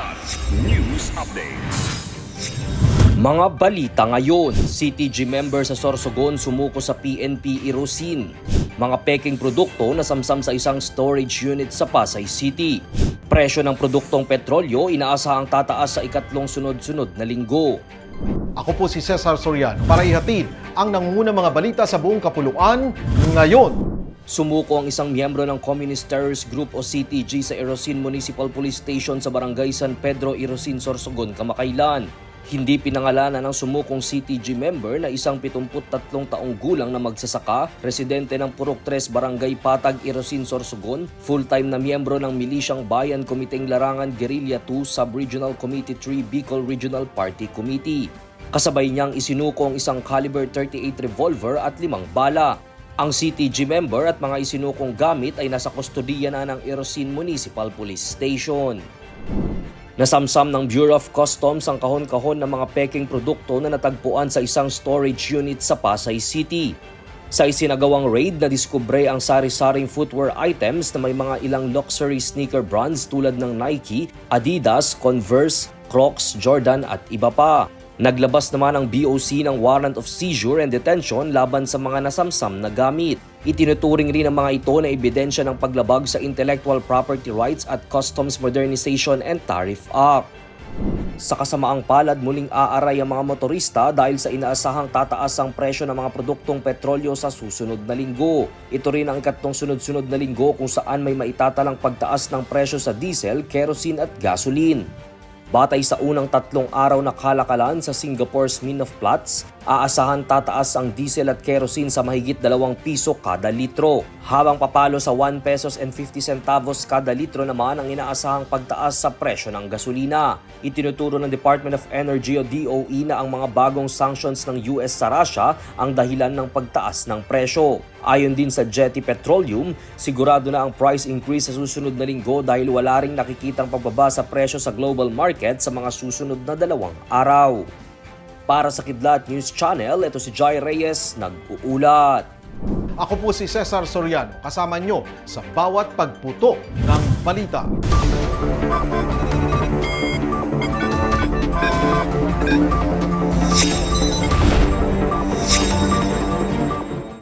Kilat News Updates. Mga balita ngayon, CTG member sa Sorsogon sumuko sa PNP Irosin. Mga peking produkto na samsam sa isang storage unit sa Pasay City. Presyo ng produktong petrolyo inaasahang tataas sa ikatlong sunod-sunod na linggo. Ako po si Cesar Soriano para ihatid ang nangungunang mga balita sa buong kapuluan ngayon. Sumuko ang isang miyembro ng Communist Terrorist Group o CTG sa Erosin Municipal Police Station sa Barangay San Pedro, Erosin, Sorsogon, kamakailan. Hindi pinangalanan ng sumukong CTG member na isang 73 taong gulang na magsasaka, residente ng Purok 3 Barangay Patag, Erosin, Sorsogon, full-time na miyembro ng Milisyang Bayan Komiteng Larangan Guerrilla 2 Sub-Regional Committee 3 Bicol Regional Party Committee. Kasabay niyang isinuko ang isang caliber 38 revolver at limang bala. Ang CTG member at mga isinukong gamit ay nasa kustodiya na ng Erosin Municipal Police Station. Nasamsam ng Bureau of Customs ang kahon-kahon ng mga peking produkto na natagpuan sa isang storage unit sa Pasay City. Sa isinagawang raid na diskubre ang sari-saring footwear items na may mga ilang luxury sneaker brands tulad ng Nike, Adidas, Converse, Crocs, Jordan at iba pa. Naglabas naman ang BOC ng warrant of seizure and detention laban sa mga nasamsam na gamit. Itinuturing rin ang mga ito na ebidensya ng paglabag sa intellectual property rights at Customs Modernization and Tariff Act. Sa kasamaang palad, muling aaray ang mga motorista dahil sa inaasahang tataas ang presyo ng mga produktong petrolyo sa susunod na linggo. Ito rin ang ikatlong sunod-sunod na linggo kung saan may maitatalang pagtaas ng presyo sa diesel, kerosene at gasoline. Batay sa unang tatlong araw na kalakalan sa Singapore's Min of Platts, aasahan tataas ang diesel at kerosene sa mahigit 2 piso kada litro. Habang papalo sa 1 pesos and 50 centavos kada litro naman ang inaasahang pagtaas sa presyo ng gasolina. Itinuturo ng Department of Energy o DOE na ang mga bagong sanctions ng US sa Russia ang dahilan ng pagtaas ng presyo. Ayon din sa Jetty Petroleum, sigurado na ang price increase sa susunod na linggo dahil wala ring nakikitang pagbaba sa presyo sa global market sa mga susunod na dalawang araw. Para sa Kidlat News Channel, ito si Jai Reyes, nag-uulat. Ako po si Cesar Soriano, kasama nyo sa bawat pagputo ng balita.